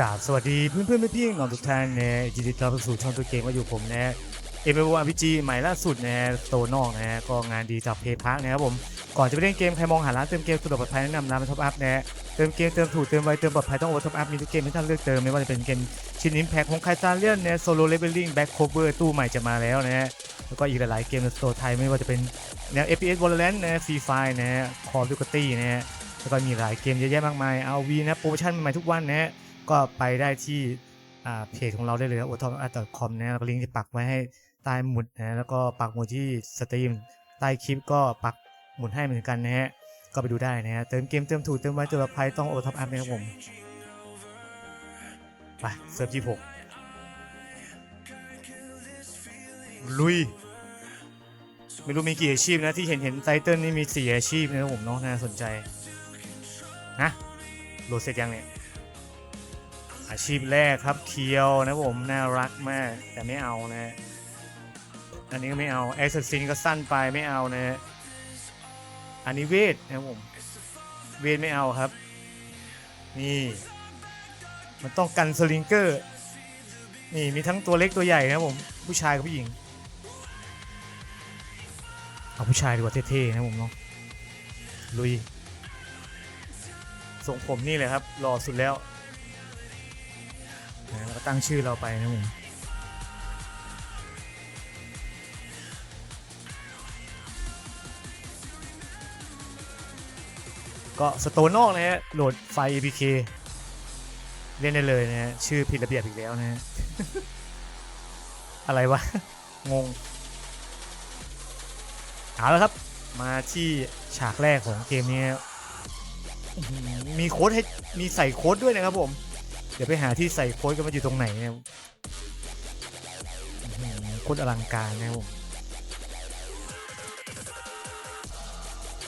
กราบสวัสดีเพื่อนเพื่อนๆพี่ๆน้องทุกท่านนะยินดีต้อนรับสู่ช่องตัวเกมว่าอยู่ผมนะเอ็มเอวอาร์พีจีใหม่ล่าสุดนะโตนอกนะก็งานดีจากเพย์พักนะครับผมก่อนจะไปเล่นเกมใครมองหาร้านเติมเกมสะดวกปลอดภัยแนะนำร้านท็อปอัพนะเติมเกมเติมถูกเติมไวเติมปลอดภัยต้องโอท็อปอัพมีทุกเกมให้ท่านเลือกเติมไม่ว่าจะเป็นเกมชินอิมแพคของไคซาเลียนนะโซโลเลเวลลิ่งแบ็คโคเวอร์ตู้ใหม่จะมาแล้วนะแล้วก็อีกหลายๆเกมในสโตร์ไทยไม่ว่าจะเป็นแนว FPS Valorant นะฟรีไฟนะคอร์ดูกตี้นะแล้วก็มีหลายเกมเยอะแยะมากมายเอาวีนะโปรโมชั่นใหม่ทุกวันนะฮะ ก็ไปได้ที่อ่าเพจของเราได้เลยโอทอมอาร์ตคอมนะแล้วก็ลิงก์ที่ปักไว้ให้ใต้หมุดนะแล้วก็ปักหมุดที่สตรีมใต้คลิปก็ปักหมุดให้เหมือนกันนะฮะก็ไปดูได้นะฮะเติมเกมเติมถูกเติมไว้เติมภัยต้องโอทอมอัพนะครับผมไปเซิร์ฟที่หกลุยไม่รู้มีกี่อาชีพนะที่เห็นเห็นไตเติ้ลนี่มีสี่อาชีพนะครับผมเนาะน่าสนใจนะโหลดเสร็จยังเนี่ย อาชีพแรกครับเคียวนะผมน่ารักมาก แต่ไม่เอานะ อันนี้ก็ไม่เอาแอสซัสซินก็สั้นไปไม่เอานะอันนี้เวทนะผมเวทไม่เอาครับ นี่มันต้องกันสลิงเกอร์นี่มีทั้งตัวเล็กตัวใหญ่นะผมผู้ชายกับผู้หญิง เอาผู้ชายดีกว่าเท่ๆนะผมเนาะลุยทรงผมนี่เลยครับหล่อสุดแล้ว ตั้งชื่อเราไปนะผมก็สโตนนอกนะฮะโหลดไฟ APK เล่นได้เลยนะฮะชื่อผิดระเบียบอีกแล้วนะฮะอะไรวะ งง เอาละครับ มาที่ฉากแรกของเกมนี้ มีโค้ดให้มีใส่โค้ดด้วยนะครับผม เดี๋ยวไปหาที่ใส่โค้ดกันมาอยู่ตรงไหนเนี่ยโคตรอลังการนะครับผม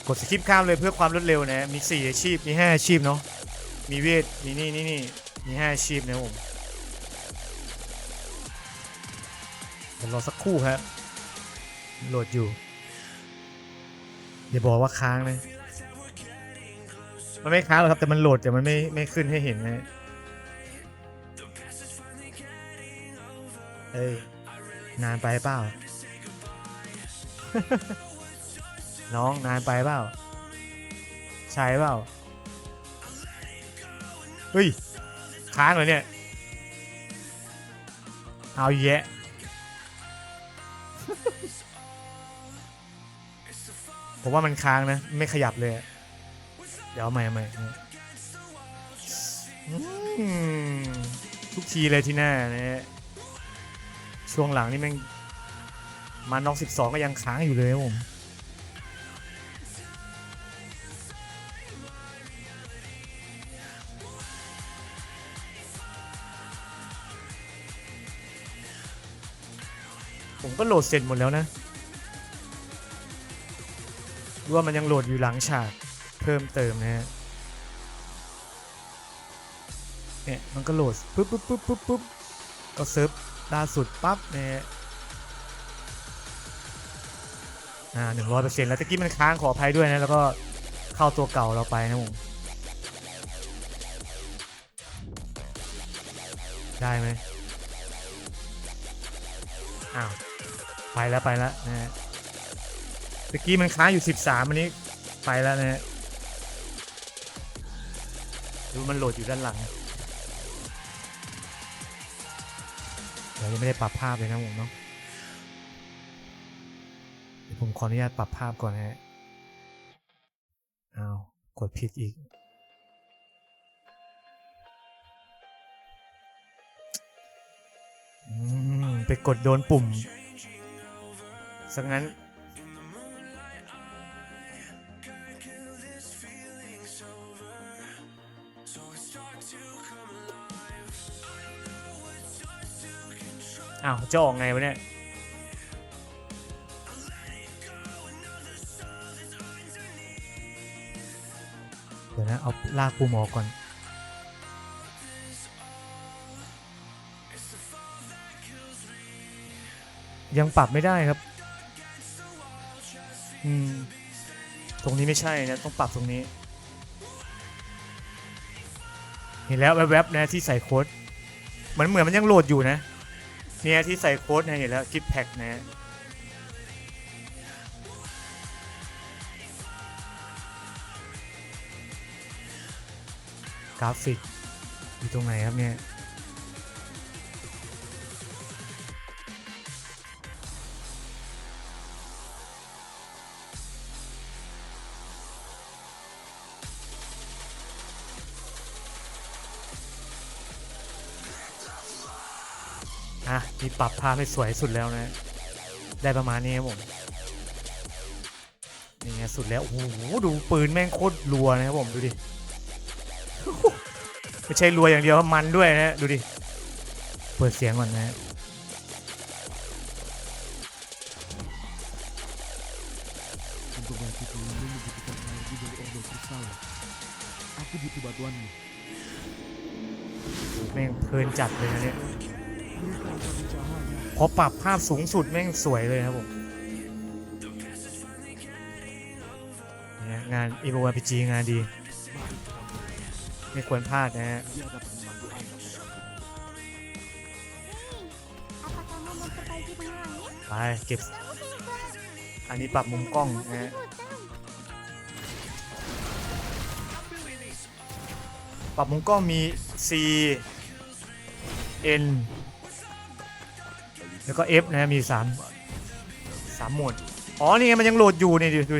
กดสกิปข้ามเลยเพื่อความรวดเร็วนะมี4อาชีพมี5อาชีพเนาะมีเวทมีนี่นี่นี่มี5อาชีพนะครับผมเดี๋ยวรอสักครู่ครับโหลดอยู่อย่าบอกว่าค้างนะมันไม่ค้างหรอกครับแต่มันโหลดแต่มันไม่ไม่ขึ้นให้เห็นนะ เอ้ย นานไปเปล่า น้องนานไปเปล่า ใช่เปล่า เฮ้ย ค้างเหรอเนี่ย เอาแยะ ผมว่ามันค้างนะ ไม่ขยับเลย เดี๋ยวใหม่ใหม่ทุกทีเลยที่หน้านะฮะ ช่วงหลังนี่แม่งมาน้อง12ก็ยังค้างอยู่เลยผมผมก็โหลดเสร็จหมดแล้วนะว่ามันยังโหลดอยู่หลังฉากเพิ่มเติมนะฮะ เนี่ยมันก็โหลดปุ๊บปุ๊บปุ๊บปุ๊บปุ๊บก็เซิร์ฟ ล่าสุดปั๊บนะฮะอ่าหนึ่งร้อยเปอร์เซ็นต์แล้วตะกี้มันค้างขออภัยด้วยนะ แล้วก็เข้าตัวเก่าเราไปนะผมได้ไหมอ้าว ไปแล้วไปแล้วนะฮะตะกี้มันค้างอยู่ 13อันนี้ไปแล้วนะฮะดูมันโหลดอยู่ด้านหลัง เรายังไม่ได้ปรับภาพเลยนะผมเนาะผมขออนุญาตปรับภาพก่อนนะฮะอ้าวกดผิดอีกอืมไปกดโดนปุ่มสักงั้น อ้าวจะออกไงวะเนี่ยเดี๋ยวนะ เอาลากปุ่มอกก่อน ยังปรับไม่ได้ครับ อืม ตรงนี้ไม่ใช่นะ ต้องปรับตรงนี้ เห็นแล้วแวบๆนะที่ใส่โค้ด เหมือนเหมือนมันยังโหลดอยู่นะ เนี่ยที่ใส่โค้ดเนะเห็นแล้วกิฟแพ็กนะกราฟิกอยู่ตรงไหนครับเนี่ย อะมีปรับภาพให้สวยสุดแล้วนะ ได้ประมาณนี้ครับผม นี่ไงสุดแล้ว โอ้โห ดูปืนแม่งโคตรรัวนะครับผม ดูดิ ไม่ใช่รัวอย่างเดียวครับมันด้วยนะ ดูดิ เปิดเสียงก่อนนะ Untuk menyakiti ini membutuhkan energi dari ordo kristal. Aku butuh bantuanmu. แม่งเพลินจัดเลยนะเนี่ย พอปรับภาพสูงสุดแม่งสวยเลยครับผมงานอีโรพีจีงานดี ไม่ควรพลาดนะฮะไปเก็บ อันนี้ปรับมุมกล้องนะฮะปรับมุมกล้องมี C N แล้วก็ F นะฮะมี3 3โหมด อ๋อ นี่ไงมันยังโหลดอยู่นี่ดูดู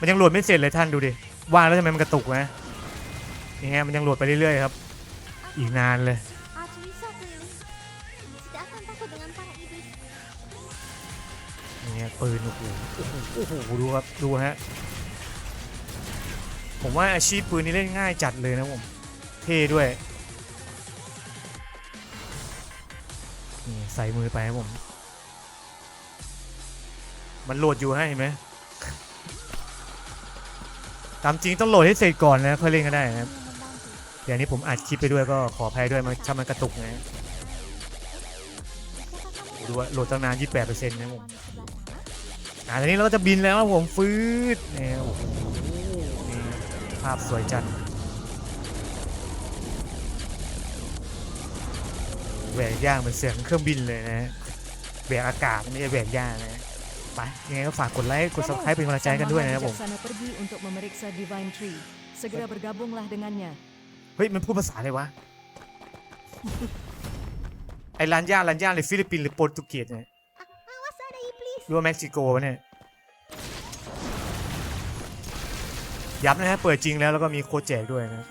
มันยังโหลดไม่เสร็จเลยท่านดูดิว่างแล้วทำไมมันกระตุกนะนี่ไงมันยังโหลดไปเรื่อยๆครับ อีกนานเลย นี่ไงปืนโอ้โหโอ้โหโอ้โหดูครับดูฮะ ผมว่าอาชีพปืนนี้เล่นง่ายจัดเลยนะผม เท่ด้วย นี่ใส่มือไปครับผม มันโหลดอยู่ให้เห็นไหมตามจริงต้องโหลดให้เสร็จก่อนนะค่อยเล่นก็ได้นะครับเดี๋ยวนี้ผมอัดคลิปไปด้วยก็ขออภัยด้วยมันถ้ามันกระตุกนะดูว่าโหลดตั้งนาน 28%นะผมอ่าตอนนี้เราก็จะบินแล้วผมฟืดเนี่ยโอ้โหนี่ภาพสวยจัด แหวกย่างเหมือนเสียงเครื่องบินเลยนะฮะแหวกอากาศไม่ใช่แหวกย่างนะไปยังไงก็ฝากกดไลค์กด subscribe เป็นกำลังใจให้กันด้วยนะครับผม Sana pergi untuk memeriksa Divine Tree. Segera bergabunglah dengannya. เฮ้ยมันพูดภาษาอะไรวะ ไอ้ลันย่าลันย่าหรือฟิลิปปินส์หรือโปรตุเกสเนี่ย Awas ada iblis. หรือว่าเม็กซิโกวะเนี่ยย้ำนะฮะ เปิดจริงแล้วแล้วก็มีโค้ดแจกด้วยนะ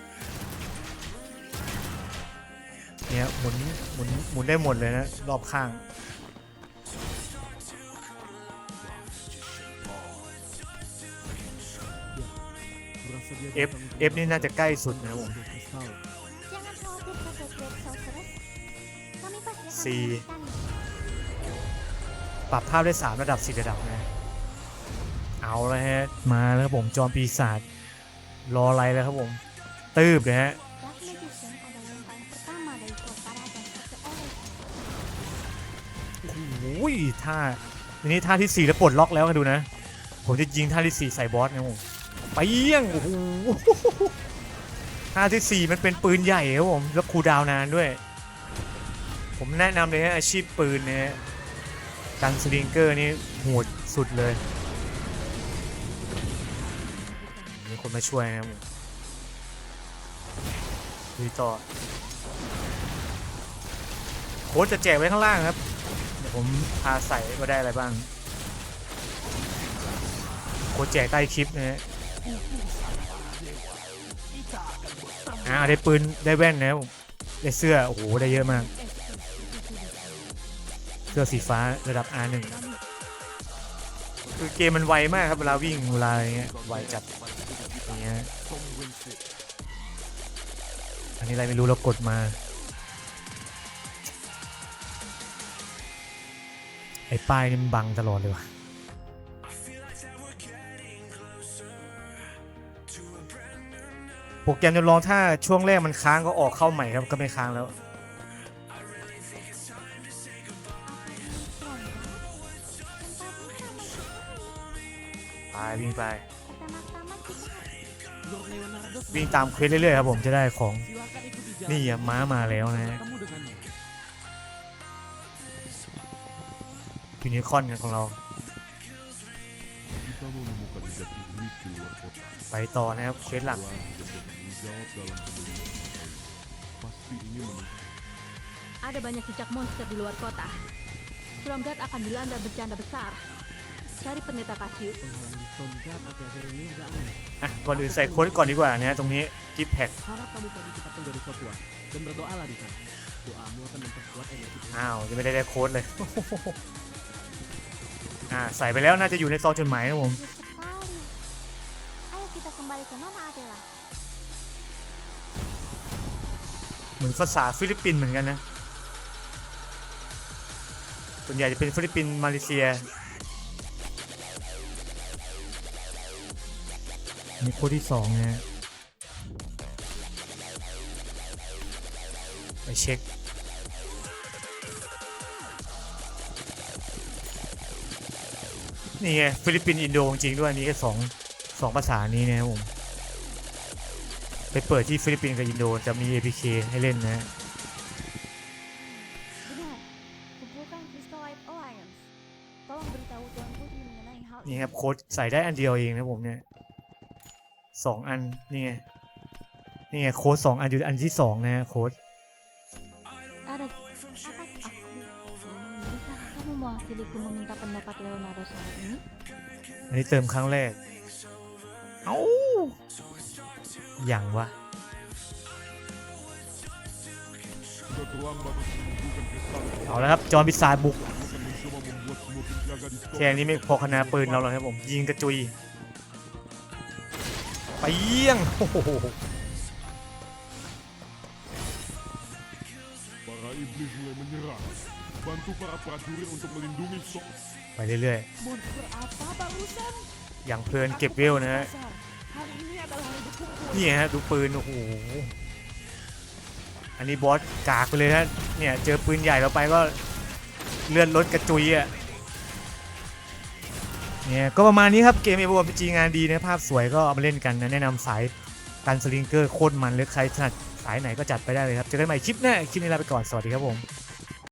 เนี่ยหมุนหมุนหมุนได้หมดเลยนะรอบข้าง Berasa dia F datang F นี่น่าจะใกล้สุดนะครับผม ordo kristal. Jangan khawatir Profesor Sorceress. Kami pasti akan Si- menemukannya. ปรับภาพได้ 3 ระดับ 4 ระดับนะ เอาแล้วฮะ มาแล้วครับผม จอมปีศาจรออะไรแล้วครับผม ตืบเลยฮะ อ้ยท่าทีนี้ท่าที่ 4 แล้วปลดล็อกแล้วกันดูนะ ผมจะยิงท่าที่ 4 ใส่บอสนะผมไปเยี่ยงโอ้โหท่าที่ 4 มันเป็นปืนใหญ่ครับผมแล้วคูดาวนานด้วย ผมแนะนำเลยฮะอาชีพปืนเนี่ยกันสลิงเกอร์นี่โหดสุดเลยมีคนมาช่วยนะครับผมดูต่อโค้ดจะแจกไว้ข้างล่างครับ ผมพาใส่ว่าได้อะไรบ้างโคดแจกใต้คลิปนะฮะอ่าได้ปืนได้แว่นนะครับผมได้เสื้อ โอ้โห ได้เยอะมาก เสื้อสีฟ้าระดับ R1 คือเกมมันไวมากครับ เวลาวิ่งเวลาอะไรเงี้ยไวจัดอย่างเงี้ยอันนี้อะไรไม่รู้เรากดมา ไอ้ป้ายนี่มันบังตลอดเลยว่ะโปรแกรมจำลองถ้าช่วงแรกมันค้างก็ออกเข้าใหม่ครับก็ไม่ค้างแล้ว ไปวิ่งไป วิ่งตามเควสเรื่อยๆครับผมจะได้ของ นี่ม้ามาแล้วนะ ยูนิคอร์นกันของเรา Kita menemukan jejak iblis di luar kota. ไปต่อนะครับเควสหลัก Tuhan tidak bertanggung jawab dalam penyelidikan. Pasti ingin menemukan Ada banyak jejak monster di luar kota. Stromgard akan dilanda bencana besar. Cari pendeta Cassius. Penghalang Stormguard akhir-akhir ini agak aneh. อะก่อนอื่นใส่โค้ดก่อนดีกว่านะฮะตรงนี้กิฟแพ็ก Harap kamu tadi cepat menjadi kuat dan berdoalah di sana. Doamu akan memperkuat energi Tuhan. อ้าวยังไม่ได้ได้โค้ดเลย อ่าใส่ไปแล้วน่าจะอยู่ในซองจดหมายนะผม Bagus sekali. Ayo kita kembali ke Nona Adela. เหมือนภาษาฟิลิปปินส์เหมือนกันนะส่วนใหญ่จะเป็นฟิลิปปินส์มาเลเซียนี่โค้ดที่สองนะฮะไปเช็ค นี่ไงฟิลิปปินส์อินโดจริงด้วยนี่แค่สองสองภาษานี้นะครับผมไปเปิดที่ฟิลิปปินส์กับอินโดจะมี APK ให้เล่นนะนี่ครับโค้ดใส่ได้อันเดียวเองนะผมเนี่ยสองอันนี่ไงนี่ไงโค้ดสองอันอยู่อันที่สองนะฮะโค้ด kamu mewakiliku meminta pendapat Leonardo soal ini? อันนี้เติมครั้งแรก เอ้าอย่างวะ Sudah terlambat untuk menumbuhkan kristal. เอาแล้วครับ จอห์นพิซซ่าบุก Kamu akan mencoba membuat semua penjaga di แค่นี้ไม่พอคณะปืนเราแล้วครับผม ยิงกระจุย ไปเยี่ยงโอ้โห Para iblis mulai menyerang. Bantu para prajurit untuk melindungi sok. ไปเรื่อย Monster apa barusan? ๆ อย่างเพลินเก็บเวลนะฮะ Dasar. Hari ini adalah hari berkumpul. นี่ฮะดูปืนโอ้โห อันนี้บอสกากไปเลยนะเนี่ยเจอปืนใหญ่เราไปก็เลื่อนรถกระจุยอะ เนี่ยก็ประมาณนี้ครับเกมเอ o ีจีงานดีนะภาพสวยก็เอามาเล่นกันนะแนะนำสายกันสลิงเกอร์โคตรมันหรือใครถนัดสายไหนก็จัดไปได้เลยครับ เจอกันใหม่คลิปหน้าคลิปนี้ลาไปก่อนสวัสดีครับผม